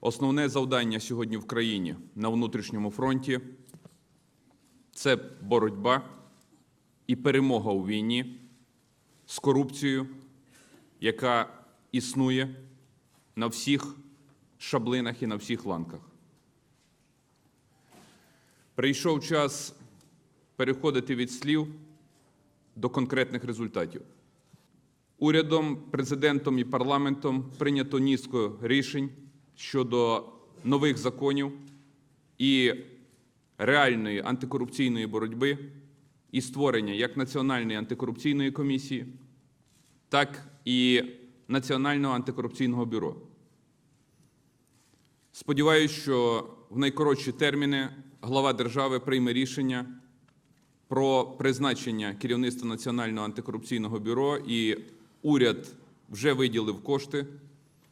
Основне завдання сьогодні в країні на внутрішньому фронті це боротьба і перемога у війні з корупцією, яка існує на всіх шаблинах і на всіх ланках. Прийшов час переходити від слів до конкретних результатів. Урядом, президентом і парламентом прийнято низку рішень щодо нових законів і реальної антикорупційної боротьби і створення як Національної антикорупційної комісії, так і Національного антикорупційного бюро. Сподіваюсь, що в найкоротші терміни глава держави прийме рішення про призначення керівництва Національного антикорупційного бюро, і уряд вже виділив кошти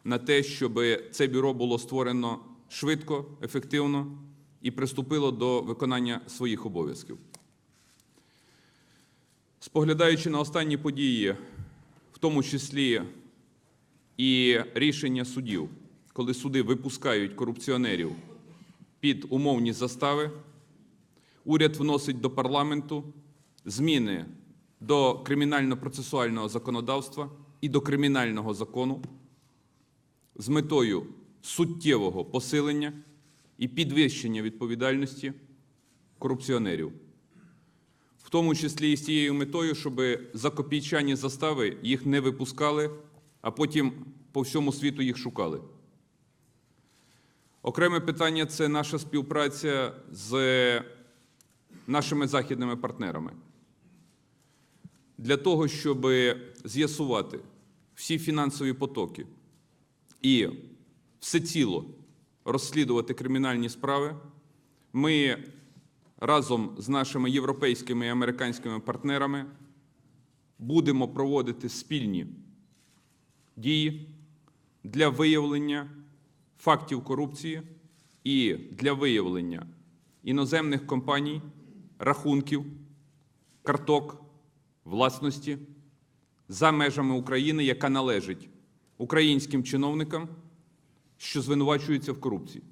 на те, щоб це бюро було створено швидко, ефективно і приступило до виконання своїх обов'язків. Споглядаючи на останні події, в тому числі і рішення судів, коли суди випускають корупціонерів під умовні застави, уряд вносить до парламенту зміни до кримінально-процесуального законодавства і до кримінального закону з метою суттєвого посилення і підвищення відповідальності корупціонерів, в тому числі і з тією метою, щоб за копійчані застави їх не випускали, а потім по всьому світу їх шукали. Окреме питання це наша співпраця з нашими західними партнерами. Для того, щоб з'ясувати всі фінансові потоки і всеціло розслідувати кримінальні справи, ми разом з нашими європейськими і американськими партнерами будемо проводити спільні дії для виявлення фактів корупції і для виявлення іноземних компаній, рахунків, карток, власності за межами України, яка належить українським чиновникам, що звинувачуються в корупції.